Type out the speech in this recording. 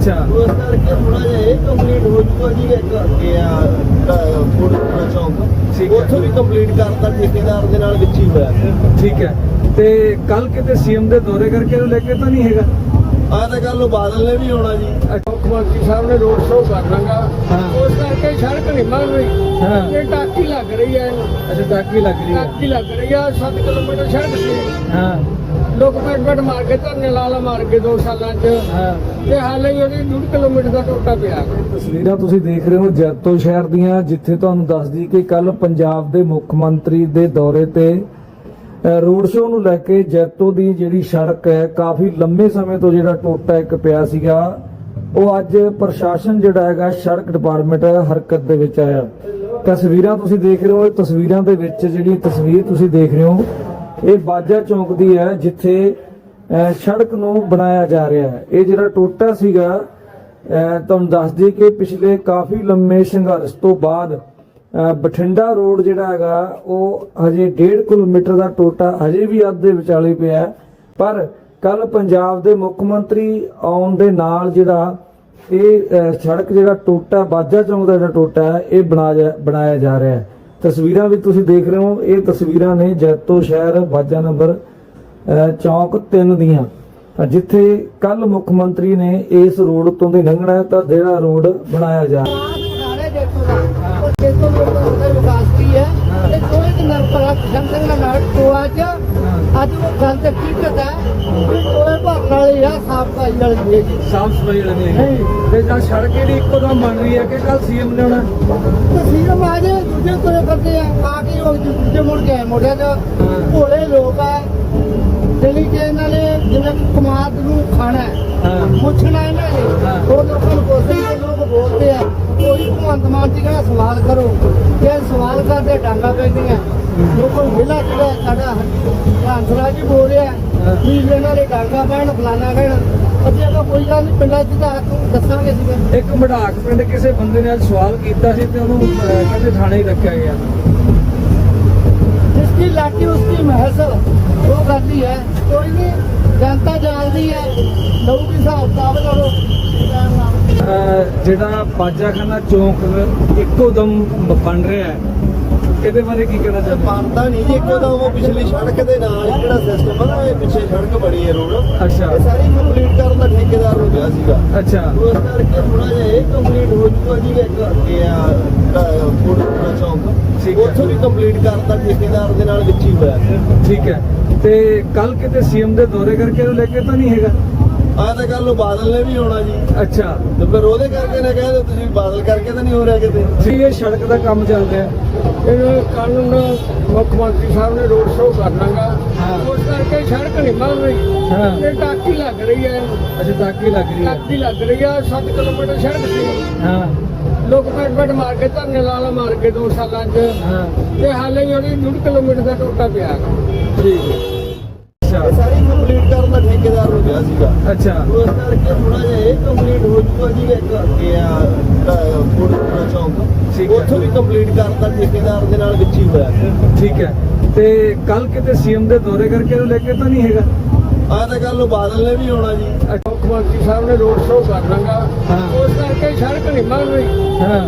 ਅੱਛਾ। ਉਸ ਕਰਕੇ ਥੋੜਾ ਜਿਹਾ ਇਹ ਕੰਪਲੀਟ ਹੋ ਜੂਗਾ ਜੀ ਇੱਕ ਅੱਗੇ ਆ ਕੋਟਪੁਰਾ ਚੌਂਕ ਠੀਕ ਹੈ। ਉੱਥੋਂ ਵੀ ਕੰਪਲੀਟ ਕਰਤਾ ਠੇਕੇਦਾਰ ਦੇ ਨਾਲ ਵਿੱਚ ਹੀ ਹੋਇਆ। ਠੀਕ ਹੈ। ਤੇ ਕੱਲ ਕਿਤੇ ਸੀਐਮ ਦੇ ਦੌਰੇ ਕਰਕੇ ਇਹਨੂੰ ਲੈ ਕੇ ਤਾਂ ਨਹੀਂ ਹੈਗਾ? ਆਹ ਤਾਂ ਕੱਲ ਨੂੰ ਬਾਦਲ ਨੇ ਵੀ ਆਉਣਾ ਜੀ। ਮੰਤਰੀ ਸਾਹਿਬ ਨੇ ਰੋਡ ਸ਼ੋਅ ਕਰਨਾਗਾ ਹਾਂ। ਉਸ ਕਰਕੇ ਸੜਕ ਨਹੀਂ ਬਣ ਰਹੀ। ਹਾਂ। ਇਹ ਟਾਕੀ ਲੱਗ ਰਹੀ ਹੈ। ਅੱਛਾ ਟਾਕੀ ਲੱਗ ਰਹੀ ਹੈ। ਟਾਕੀ ਲੱਗ ਰਹੀ ਆ 7 ਕਿਲੋਮੀਟਰ ਸੜਕ ਸੀ। ਹਾਂ। ਲੋਕ ਪੈਟ ਪੈਟ ਮਾਰ ਕੇ ਧਰਨੇ ਲਾ ਲਾ ਮਾਰ ਕੇ ਦੋ ਸਾਲਾਂ 'ਚ। ਹਾਂ। ਤੇ ਹਾਲੇ ਹੀ ਉਹਦੀ 2 ਕਿਲੋਮੀਟਰ ਦਾ ਟੋਟਾ ਪਿਆ ਤਸਵੀਰਾਂ ਤੁਸੀਂ ਦੇਖ ਰਹੇ ਹੋ ਜੈਤੋ ਸ਼ਹਿਰ ਦੀਆਂ ਜਿੱਥੇ ਤੁਹਾਨੂੰ ਦੱਸਦੀ ਕਿ ਕੱਲ ਪੰਜਾਬ ਦੇ ਮੁੱਖ ਮੰਤਰੀ ਦੇ ਦੌਰੇ ਤੇ ਰੋਡ ਸ਼ੋਅ ਨੂੰ ਲੈ ਕੇ ਜੈਤੋ ਦੀ ਜਿਹੜੀ ਸੜਕ ਹੈ ਕਾਫੀ ਲੰਮੇ ਸਮੇਂ ਤੋਂ ਜਿਹੜਾ ਟੋਟਾ ਇੱਕ ਪਿਆ ਸੀਗਾ। ਉਹ ਅੱਜ ਪ੍ਰਸ਼ਾਸਨ ਜਿਹੜਾ ਹੈਗਾ, ਸੜਕ ਡਿਪਾਰਟਮੈਂਟ ਹਰਕਤ ਦੇ ਵਿੱਚ ਆਇਆ। ਤਸਵੀਰਾਂ ਤੁਸੀਂ ਦੇਖ ਰਹੇ ਹੋ, ਇਹ ਤਸਵੀਰਾਂ ਦੇ ਵਿੱਚ ਜਿਹੜੀ ਤਸਵੀਰ ਤੁਸੀਂ ਦੇਖ ਰਹੇ ਹੋ, ਇਹ ਬਾਜਾ ਚੌਂਕ ਦੀ ਹੈ, ਜਿੱਥੇ ਸੜਕ ਨੂੰ ਬਣਾਇਆ ਜਾ ਰਿਹਾ ਹੈ। ਇਹ ਜਿਹੜਾ ਟੋਟਾ ਸੀਗਾ ਤੁਹਾਨੂੰ ਦੱਸ ਦਈਏ ਕਿ ਪਿਛਲੇ ਕਾਫੀ ਲੰਮੇ ਸੰਘਰਸ਼ ਤੋਂ ਬਾਅਦ ਬਠਿੰਡਾ ਰੋਡ ਜਿਹੜਾ ਹੈਗਾ, ਉਹ ਹਜੇ 1.5 ਕਿਲੋਮੀਟਰ ਦਾ ਟੋਟਾ ਹਜੇ ਵੀ ਅੱਧ ਦੇ ਵਿਚਾਲੇ ਪਿਆ ਪਰ ਕੱਲ ਪੰਜਾਬ ਦੇ ਮੁੱਖ ਮੰਤਰੀ ਆਉਣ ਦੇ ਨਾਲ ਜਿਹੜਾ ਇਹ ਸੜਕ ਜਿਹੜਾ ਟੋਟਾ, ਬਾਜਾ ਚੌਂਕ ਦਾ ਜਿਹੜਾ ਟੋਟਾ ਹੈ, ਇਹ ਬਣਾਇਆ ਜਾ ਰਿਹਾ ਹੈ। ਤਸਵੀਰਾਂ ਵੀ ਤੁਸੀਂ ਦੇਖ ਰਹੇ ਹੋ। ਇਹ ਤਸਵੀਰਾਂ ਨੇ ਜੈਤੋ ਸ਼ਹਿਰ ਬਾਜਾ ਨੰਬਰ ਚੌਂਕ 3 ਦੀਆਂ। ਤਾਂ ਜਿੱਥੇ ਕੱਲ ਮੁੱਖ ਮੰਤਰੀ ਨੇ ਇਸ ਰੋਡ ਤੋਂ ਦੀ ਲੰਘਣਾ ਤਾਂ ਜਿਹੜਾ ਰੋਡ ਬਣਾਇਆ ਜਾ ਵਿਕਾਸ ਕੀ ਹੈ। ਤੇ ਕੋਈ ਨਰਪਰਾ ਸੰਸੰਗ ਨਾਲ ਟੋਆ ਚ ਅੱਜ ਉਹ ਗੱਲ ਤੇ ਕੀ ਕਰਦਾ ਕਿ ਟੋਏ ਭਰਨ ਵਾਲੀ ਆ ਸਾਫ਼ ਕਾਈ ਵਾਲੀ ਹੈ ਸਾਫ਼ ਸਫ਼ਾਈ ਵਾਲੇ ਨੇ ਤੇ ਜਾਂ ਸੜਕ ਜਿਹੜੀ ਇੱਕੋ ਦਮ ਬਣ ਰਹੀ ਹੈ ਕਿ ਕੱਲ ਸੀਐਮ ਨੇ ਆਉਣਾ? ਤਸਵੀਰ ਮਾਜ ਦੂਜੇ ਕੋਲੇ ਕਰਦੇ ਆ ਆ ਕੇ ਉਹ ਦੂਜੇ ਮੁੜ ਕੇ ਆਏ ਮੋਢਿਆਂ ਤੇ ਭੋਲੇ ਲੋਕ ਆ ਜਿਹੜੀ ਕਿ ਇਹਨਾਂ ਨੇ ਜਿਵੇਂ ਕਿ ਕਮਾਦ ਨੂੰ ਖਾਣਾ ਹੈ ਹਾਂ। ਪੁੱਛਣਾ ਇਹਨਾਂ ਨੇ ਹਾਂ। ਉਹ ਲੋਕਾਂ ਨੂੰ ਪੁੱਛਦੇ ਨੇ ਲੋਕ ਬੋਲਦੇ ਆ ਕੋਈ ਭਗਵੰਤ ਮਾਨ ਸਵਾਲ ਕਰੋ ਜੇ ਸਵਾਲ ਕਰਦੇ ਡਾਂਗਾ ਪੈਂਦੀਆਂ। ਲੋਕਾਂ ਨੂੰ ਵਿਲਾ ਕਿਹੜਾ ਸਾਡਾ ਹੰਸਰਾਜ ਜੀ ਬੋਲ ਰਿਹਾ ਵੀ ਇਹਨਾਂ ਦੇ ਡਾਂਗਾ ਪੈਣ ਫਲਾਣਾ ਕਹਿਣ ਅੱਗੇ ਤਾਂ ਕੋਈ ਗੱਲ ਨਹੀਂ ਪਿੰਡਾਂ 'ਚ ਤਾਂ ਦੱਸਾਂਗੇ ਅਸੀਂ ਇੱਕ ਮੜਾਕ ਪਿੰਡ ਕਿਸੇ ਬੰਦੇ ਨੇ ਅੱਜ ਸਵਾਲ ਕੀਤਾ ਸੀ ਤੇ ਉਹਨੂੰ ਕਹਿੰਦੇ ਥਾਣੇ ਰੱਖਿਆ ਗਿਆ। ਜਿਸ ਦੀ ਲਾਠੀ ਉਸ ਦੀ ਮਹਿਸਲ ਉਹ ਗੱਲ ਹੀ ਹੈ। ਕੋਈ ਨਹੀਂ ਜਨਤਾ ਜਾਣਦੀ ਹੈ। ਲਊਗੀ ਹਿਸਾਬ ਕਿਤਾਬ ਜਿਹੜਾ ਬਾਜਾਖਾਨਾ ਚੌਂਕ ਇੱਕੋ ਦਮ ਬਣ ਰਿਹਾ ਹੈ ਇਹਦੇ ਬਾਰੇ ਕੀ ਕਹਿਣਾ ਚਾਹੁੰਦੇ? ਬਣਦਾ ਨਹੀਂ ਜੀ ਇੱਕੋ ਦਾ ਉਹ ਪਿਛਲੀ ਸੜਕ ਦੇ ਨਾਲ ਜਿਹੜਾ ਸਿਸਟਮ ਹੈ ਨਾ ਇਹ ਪਿੱਛੇ ਸੜਕ ਬਣੀ ਹੈ ਰੋਡ। ਅੱਛਾ। ਇਹ ਸਾਰੀ ਕੰਪਲੀਟ ਕਰਨ ਦਾ ਠੇਕੇਦਾਰ ਹੋ ਗਿਆ ਸੀਗਾ। ਅੱਛਾ। ਉਸ ਕਰਕੇ ਥੋੜਾ ਜਿਹਾ ਇਹ ਕੰਪਲੀਟ ਹੋ ਜੂਗਾ ਜੀ ਇੱਕ ਅੱਗੇ ਆ ਕੋਟਪੁਰਾ ਚੌਂਕ। ਉੱਥੋਂ ਵੀ ਕੰਪਲੀਟ ਕਰਤਾ ਠੇਕੇਦਾਰ ਦੇ ਨਾਲ ਵਿੱਚ ਹੀ ਹੋਇਆ। ਠੀਕ ਹੈ। ਤੇ ਕੱਲ ਕਿਤੇ ਸੀਐਮ ਦੇ ਦੌਰੇ ਕਰਕੇ ਇਹਨੂੰ ਲੈ ਕੇ ਤਾਂ ਨਹੀਂ ਹੈਗਾ? ਆਹ ਤਾਂ ਕੱਲ ਨੂੰ ਬਾਦਲ ਨੇ ਵੀ ਆਉਣਾ ਜੀ। ਅੱਛਾ। ਤੇ ਫਿਰ ਉਹਦੇ ਕਰਕੇ ਨਾ ਕਹਿੰਦੇ ਤੁਸੀਂ ਬਾਦਲ ਕਰਕੇ ਤਾਂ ਨਹੀਂ ਹੋ ਰਿਹਾ ਕਿਤੇ। ਜੀ ਇਹ ਸੜਕ ਦਾ ਕੰਮ ਚੱਲ ਰਿਹਾ ਇਹ ਕਾਨੂੰਨ ਮੁੱਖ ਮੰਤਰੀ ਸਾਹਿਬ ਨੇ ਰੋਡ ਸ਼ੋਅ ਕਰਨਾਗਾ ਹਾਂ। ਉਸ ਕਰਕੇ ਸੜਕ ਨਹੀਂ ਬਣ ਰਹੀ। ਹਾਂ। ਇਹ ਟਾਕੀ ਲੱਗ ਰਹੀ ਹੈ। ਅੱਛਾ ਟਾਕੀ ਲੱਗ ਰਹੀ ਹੈ। ਟਾਕੀ ਲੱਗ ਰਹੀ ਆ 7 ਕਿਲੋਮੀਟਰ ਸੜਕ ਸੀ। ਹਾਂ। ਲੋਕ ਪੈਟ ਪੈਟ ਮਾਰ ਕੇ ਧਰਨੇ ਲਾ ਲਾ ਮਾਰ ਕੇ ਦੋ ਸਾਲਾਂ 'ਚ। ਹਾਂ। ਤੇ ਹਾਲੇ ਹੀ ਉਹਦੀ 2 ਕਿਲੋਮੀਟਰ ਦਾ ਟੋਟਾ ਪਿਆ। ਠੀਕ ਹੈ। ਅੱਛਾ। ਕਰਨ ਦਾ ਠੇਕੇਦਾਰ ਹੋ ਗਿਆ ਸੀਗਾ। ਅੱਛਾ। ਉਸ ਕਰਕੇ ਥੋੜਾ ਜਿਹਾ ਇਹ ਕੰਪਲੀਟ ਹੋ ਜੂਗਾ ਜੀ ਇੱਕ ਅੱਗੇ ਆ ਕੋਟਪੁਰਾ ਚੌਂਕ ਠੀਕ ਹੈ। ਉੱਥੋਂ ਵੀ ਕੰਪਲੀਟ ਕਰਤਾ ਠੇਕੇਦਾਰ ਦੇ ਨਾਲ ਵਿੱਚ ਹੀ ਹੋਇਆ। ਠੀਕ ਹੈ। ਤੇ ਕੱਲ ਕਿਤੇ ਸੀਐਮ ਦੇ ਦੌਰੇ ਕਰਕੇ ਇਹਨੂੰ ਲੈ ਕੇ ਤਾਂ ਨਹੀਂ ਹੈਗਾ? ਆਹ ਤਾਂ ਕੱਲ ਨੂੰ ਬਾਦਲ ਨੇ ਵੀ ਆਉਣਾ ਜੀ। ਮੁੱਖ ਮੰਤਰੀ ਸਾਹਿਬ ਨੇ ਰੋਡ ਸ਼ੋਅ ਕਰਨਾਗਾ ਹਾਂ। ਉਸ ਕਰਕੇ ਸੜਕ ਨਹੀਂ ਬਣ ਰਹੀ ਹਾਂ।